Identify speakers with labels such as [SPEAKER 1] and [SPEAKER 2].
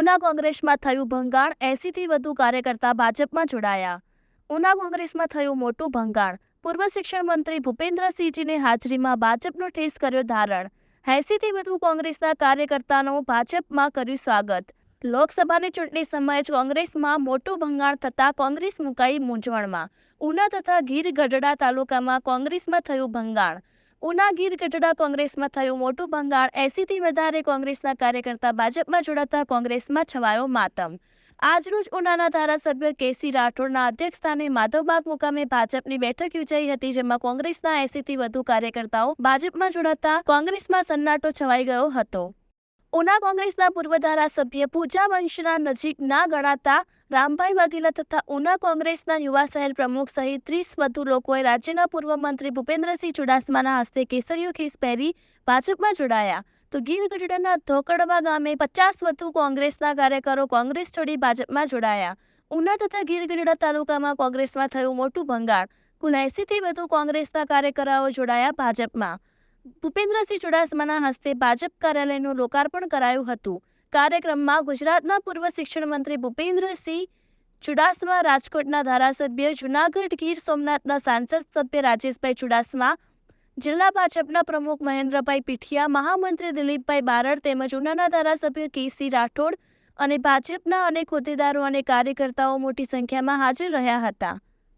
[SPEAKER 1] ઉના કોંગ્રેસમાં થયું ભંગાણ એસીથી વધુ કાર્યકર્તા ભાજપમાં જોડાયા. ઉના કોંગ્રેસમાં થયું મોટું ભંગાણ. પૂર્વ શિક્ષણ મંત્રી ભૂપેન્દ્રસિંહજીની હાજરીમાં ભાજપનો ઠેસ કર્યો ધારણ. એસીથી વધુ કોંગ્રેસના કાર્યકર્તાનો ભાજપમાં કર્યું સ્વાગત. લોકસભાની ચૂંટણી સમયે જ કોંગ્રેસમાં મોટું ભંગાણ થતાં કોંગ્રેસ મુકાઈ મૂંઝવણમાં. ઉના તથા ગીર ગઢડા તાલુકામાં કોંગ્રેસમાં થયું ભંગાણ. ઉના ગીર ગઢડા કોંગ્રેસમાં થયું મોટું ભંગાણ એસીથી વધારે કોંગ્રેસના કાર્યકર્તા ભાજપમાં જોડાતા કોંગ્રેસમાં છવાયો માતમ. આજરોજ ઉનાના ધારાસભ્ય કેસી રાઠોડના અધ્યક્ષસ્થાને માધવબાગ મુકામે ભાજપની બેઠક યોજાઈ હતી, જેમાં કોંગ્રેસના એસીથી વધુ કાર્યકર્તાઓ ભાજપમાં જોડાતા કોંગ્રેસમાં સન્નાટો છવાઈ ગયો હતો. ઉના કોંગ્રેસના પૂર્વ ધારાસભ્ય પૂજા વંશના નજીક ના ગણાતા રામભાઈ વાઘેલા તથા ઉના કોંગ્રેસના યુવા શહેર પ્રમુખ સહિત ત્રીસ વધુ લોકોએ રાજ્યના પૂર્વ મંત્રી ભૂપેન્દ્રસિંહ ચુડાસમાના હસ્તે કેસરીયો ખેસ પહેરી ભાજપમાં જોડાયા. તો ગીર ગઢડાના ધોકડવા ગામે પચાસ વધુ કોંગ્રેસના કાર્યકરો કોંગ્રેસ છોડી ભાજપમાં જોડાયા. ઉના તથા ગીર ગઢડા તાલુકામાં કોંગ્રેસમાં થયું મોટું ભંગાણ. કુલ એંસીથી વધુ કોંગ્રેસના કાર્યકરો જોડાયા ભાજપમાં. ભૂપેન્દ્રસિંહ ચુડાસમાના હસ્તે ભાજપ કાર્યાલયનું લોકાર્પણ કરાયું હતું. કાર્યક્રમમાં ગુજરાતના પૂર્વ શિક્ષણ મંત્રી ભૂપેન્દ્રસિંહ ચુડાસમા, રાજકોટના ધારાસભ્ય જુનાગઢ ગીર સોમનાથના સાંસદ સભ્ય રાજેશભાઈ ચુડાસમા, જિલ્લા ભાજપના પ્રમુખ મહેન્દ્રભાઈ પીઠિયા, મહામંત્રી દિલીપભાઈ બારડ તેમજ ઉનાના ધારાસભ્ય કેસી રાઠોડ અને ભાજપના અનેક હોદ્દેદારો અને કાર્યકર્તાઓ મોટી સંખ્યામાં હાજર રહ્યા હતા.